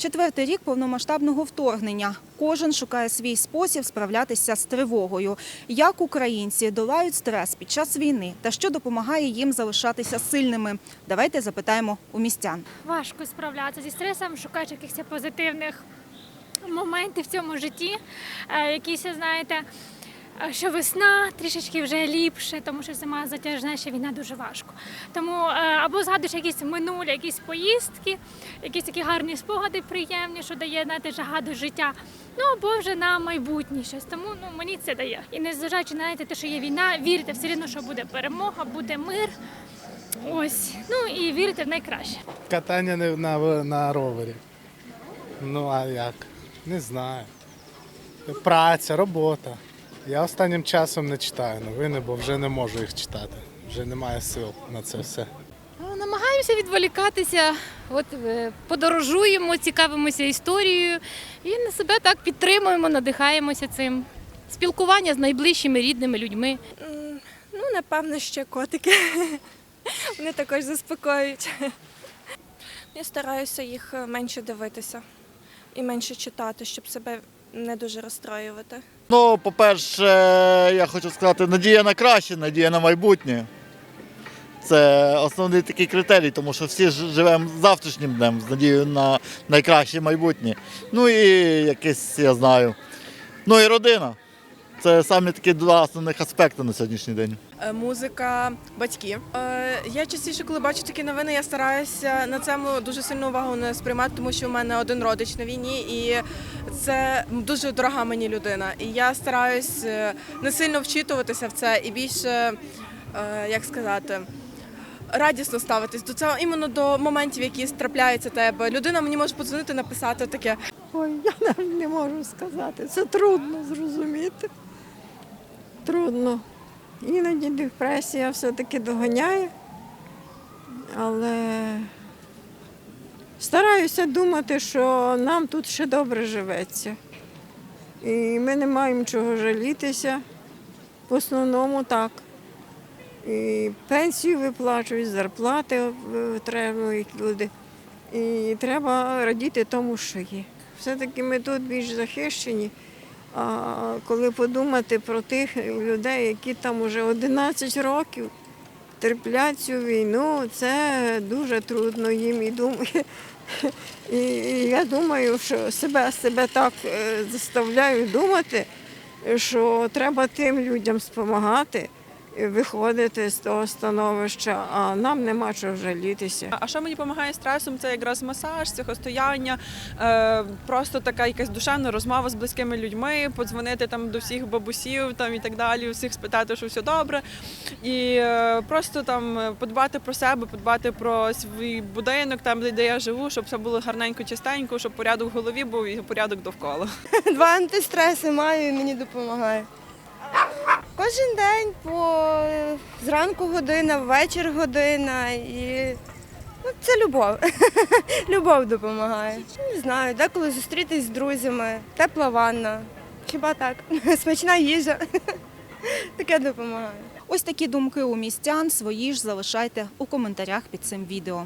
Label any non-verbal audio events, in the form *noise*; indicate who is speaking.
Speaker 1: Четвертий рік повномасштабного вторгнення. Кожен шукає свій спосіб справлятися з тривогою. Як українці долають стрес під час війни та що допомагає їм залишатися сильними? Давайте запитаємо у містян.
Speaker 2: важко справлятися зі стресом, шукаєш якихось позитивних моментів в цьому житті. Е, Якісь, знаєте, що весна трішечки вже ліпше, тому що зима затяжна, ще війна дуже важко. Тому е, або згадуєш якісь минулі, якісь поїздки, якісь такі гарні спогади приємні, що дає знаєте, жага життя. Ну або вже на майбутнє щось. Тому ну мені це дає. І незважаючи на те, що є війна, вірте все одно, що буде перемога, буде мир. Ось, ну і вірите в найкраще.
Speaker 3: Катання не на, на ровері. Ну а як? Не знаю. Праця, робота. Я останнім часом не читаю новини, бо вже не можу їх читати. Вже немає сил на це все.
Speaker 4: Ну, Намагаємося відволікатися, от е, подорожуємо, цікавимося історією і на себе так підтримуємо, надихаємося цим. Спілкування з найближчими рідними людьми.
Speaker 5: Ну, напевно, ще котики. *laughs* Вони також заспокоюють. Я стараюся їх е, менше дивитися і менше читати, щоб себе не дуже розстроювати.
Speaker 6: Ну, по-перше, я хочу сказати, надія на краще, надія на майбутнє. Це основний такий критерій, тому що всі живемо завтрашнім днем з надією на найкраще майбутнє. Ну і якесь, я знаю. Ну і родина. Це самі такі два основних аспекти на сьогоднішній день.
Speaker 7: Е, музика, батьки. Е, Я частіше, коли бачу такі новини, я стараюся на цьому дуже сильну увагу не сприймати, тому що в мене один родич на війні, і це дуже дорога мені людина. І я стараюсь е, не сильно вчитуватися в це і більше, як сказати. Радісно ставитись до цього іменно до моментів, які трапляються тебе. Людина мені може подзвонити, написати таке.
Speaker 8: Ой, я навіть не можу сказати. Це трудно зрозуміти. Трудно. Іноді депресія все-таки доганяє, але стараюся думати, що нам тут ще добре живеться. І ми не маємо чого жалітися. В основному так. І пенсію виплачують, зарплати отримують люди. І треба радіти тому, що є. Все-таки ми тут більш захищені. А коли подумати про тих людей, які там уже 11 років терплять цю війну, це дуже трудно їм і думати. *laughs* І я думаю, що себе, себе так е, заставляю думати, що треба тим людям допомагати, виходити з того становища, а нам нема чого жалітися.
Speaker 9: А що мені допомагає стресом? Це якраз масаж, психостояння, е, просто така якась душевна розмова з близькими людьми, подзвонити там до всіх бабусів там і так далі, всіх спитати, що все добре. І е, просто там подбати про себе, подбати про свій будинок, там де я живу, щоб все було гарненько, чистенько, щоб порядок в голові був і порядок довкола. *laughs*
Speaker 10: Два антистреси маю і мені допомагає. Кожен день по зранку година, ввечір година і ну, це любов. *laughs* любов допомагає. Не знаю, деколи зустрітись з друзями, тепла ванна. Хіба так? *laughs* Смачна їжа. *laughs* Таке допомагає.
Speaker 1: Ось такі думки у містян свої ж залишайте у коментарях під цим відео.